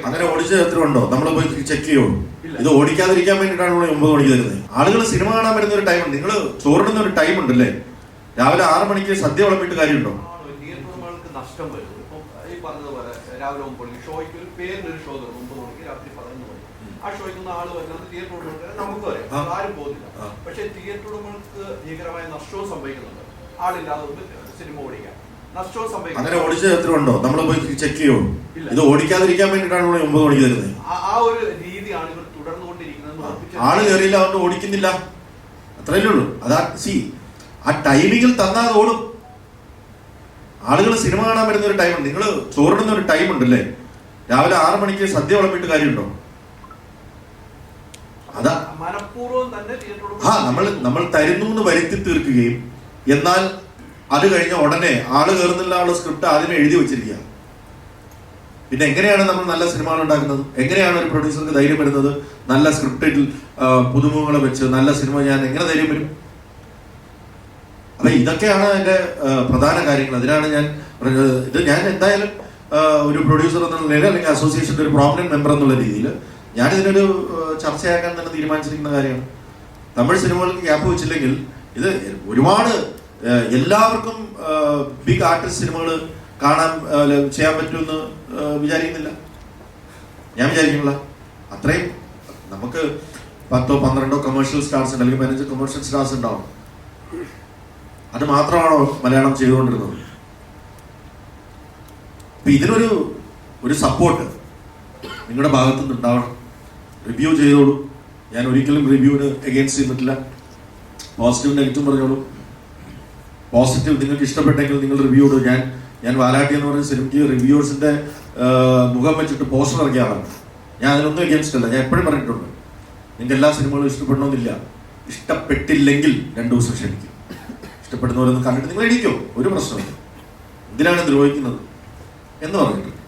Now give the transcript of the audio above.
അങ്ങനെ ഓടിച്ച എത്ര ഉണ്ടോ? നമ്മൾ പോയി ചെക്ക് ചെയ്യുള്ളൂ. ഇത് ഓടിക്കാതിരിക്കാൻ വേണ്ടിയിട്ടാണ് നമ്മൾ ഒമ്പത് മണിക്ക് തരുന്നത് ആളുകൾ സിനിമ കാണാൻ വരുന്ന ഒരു ടൈം നിങ്ങൾ ചോറിടുന്ന ഒരു ടൈം ഉണ്ടല്ലേ രാവിലെ ആറ് മണിക്ക് സദ്യ വിളമ്പിട്ട് കാര്യമുണ്ടോ? നഷ്ടം വരും ഈ പറഞ്ഞതുപോലെ രാവിലെ ഒമ്പത് മണിക്ക് ഷോയ്ക്ക് ഒരു പേരിനൊരു ഷോ തുടങ്ങും. ഒമ്പത് മണിക്ക് രാത്രി പതിനൊന്ന് മണി. ആ ഷോയ്ക്ക് നിന്ന് ആൾ വരുന്നത് തിയേറ്റർ ഉടമകൾക്ക് നമുക്ക് ആ. ആരും പോകുന്നില്ല. പക്ഷേ തിയേറ്റർ ഉടമകൾക്ക് ഭീകരമായ നഷ്ടവും സംഭവിക്കുന്നുണ്ട്. ആളില്ലാതെ സിനിമ ഓടിക്കാം നഷ്ടവും അങ്ങനെ ഓടിച്ച എത്ര ഉണ്ടോ? നമ്മൾ പോയി ചെക്ക് ചെയ്യുള്ളൂ. ഇത് ഓടിക്കാതിരിക്കാൻ വേണ്ടിയിട്ടാണ് നമ്മൾ ഒമ്പത് മണിക്ക് തരുന്നത് ആ- ഒരു രീതിയാണ് ഇവർ തുടർന്നുകൊണ്ടിരിക്കുന്നത്. ആൾ കയറിയില്ല അതുകൊണ്ട് ഓടിക്കുന്നില്ല. അത്രയല്ലേ ഉള്ളൂ. അതാ സി ആ ടൈമിങ്ങിൽ തന്നാൽ അത് ഓടും. ആളുകൾ സിനിമ കാണാൻ വരുന്ന ഒരു ടൈമുണ്ട് നിങ്ങൾ ചോറിടുന്ന ഒരു ടൈം ഉണ്ടല്ലേ? രാവിലെ ആറ് മണിക്ക് സദ്യ വിളമ്പിട്ട് കാര്യമുണ്ടോ? അതാ. ആ നമ്മൾ നമ്മൾ തരുന്നു എന്ന് വരുത്തി തീർക്കുകയും എന്നാൽ അത് കഴിഞ്ഞ ഉടനെ ആൾ കയറുന്നില്ല ആൾ സ്ക്രിപ്റ്റ് ആദ്യം എഴുതി വെച്ചിരിക്കുക. പിന്നെ എങ്ങനെയാണ് നമ്മൾ നല്ല സിനിമകൾ ഉണ്ടാക്കുന്നത്? എങ്ങനെയാണ് ഒരു പ്രൊഡ്യൂസർക്ക് ധൈര്യം വരുന്നത്? നല്ല സ്ക്രിപ്റ്റിൽ പുതുമുഖങ്ങൾ വെച്ച് നല്ല സിനിമ ഞാൻ എങ്ങനെ ധൈര്യം വരും? അപ്പൊ ഇതൊക്കെയാണ് എന്റെ പ്രധാന കാര്യങ്ങൾ. അതിനാണ് ഞാൻ പറഞ്ഞത്. ഇത് ഞാൻ എന്തായാലും ഒരു പ്രൊഡ്യൂസർ എന്നുള്ള നിലയിൽ അല്ലെങ്കിൽ അസോസിയേഷന്റെ ഒരു പ്രോമിനന്റ് മെമ്പർ എന്നുള്ള രീതിയിൽ ഞാൻ ഇതിനൊരു ചർച്ചയാക്കാൻ തന്നെ തീരുമാനിച്ചിരിക്കുന്ന കാര്യമാണ്. തമിഴ് സിനിമകൾക്ക് ഗ്യാപ്പ് വെച്ചില്ലെങ്കിൽ ഇത് ഒരുപാട് എല്ലാവർക്കും ബിഗ് ആർട്ടിസ്റ്റ് സിനിമകൾ കാണാൻ ചെയ്യാൻ പറ്റുമെന്ന് വിചാരിക്കുന്നില്ല. ഞാൻ വിചാരിക്കുന്നില്ല. അത്രയും നമുക്ക് പത്തോ പന്ത്രണ്ടോ കമേഴ്ഷ്യൽ സ്റ്റാർസ് ഉണ്ട് അല്ലെങ്കിൽ പതിനഞ്ച് കമേഴ്ഷ്യൽ സ്റ്റാർസ് ഉണ്ടാവും. അത് മാത്രമാണോ മലയാളം ചെയ്തുകൊണ്ടിരുന്നത്? അപ്പൊ ഇതിനൊരു ഒരു സപ്പോർട്ട് നിങ്ങളുടെ ഭാഗത്തു നിന്ന് ഉണ്ടാവണം. റിവ്യൂ ചെയ്തോളൂ. ഞാൻ ഒരിക്കലും റിവ്യൂവിന് എഗെയിൻസ്റ്റ് ചെയ്തിട്ടില്ല. പോസിറ്റീവ് നെഗറ്റീവ് പറഞ്ഞോളൂ. പോസിറ്റീവ് നിങ്ങൾക്ക് ഇഷ്ടപ്പെട്ടെങ്കിൽ നിങ്ങൾ റിവ്യൂ ഇടും. ഞാൻ ഞാൻ വാലാട്ടി എന്ന് പറയുന്ന സിനിമയ്ക്ക് റിവ്യൂസിന്റെ മുഖം വെച്ചിട്ട് പോസ്റ്റർ ഇറക്കിയ ഞാൻ അതിനൊന്നും അഗേൻസ്റ്റ് അല്ല. ഞാൻ എപ്പോഴും പറഞ്ഞിട്ടുണ്ട്. നിങ്ങൾക്ക് എല്ലാ സിനിമകളും ഇഷ്ടപ്പെടണമെന്നില്ല. ഇഷ്ടപ്പെട്ടില്ലെങ്കിൽ രണ്ടു ദിവസം ക്ഷമിക്കും. ഇഷ്ടപ്പെടുന്നവരൊന്നും കണ്ടിട്ട് നിങ്ങൾ എണീക്കോ. ഒരു പ്രശ്നമില്ല എന്തിനാണ് ദ്രോഹിക്കുന്നത് എന്ന് പറഞ്ഞിട്ട്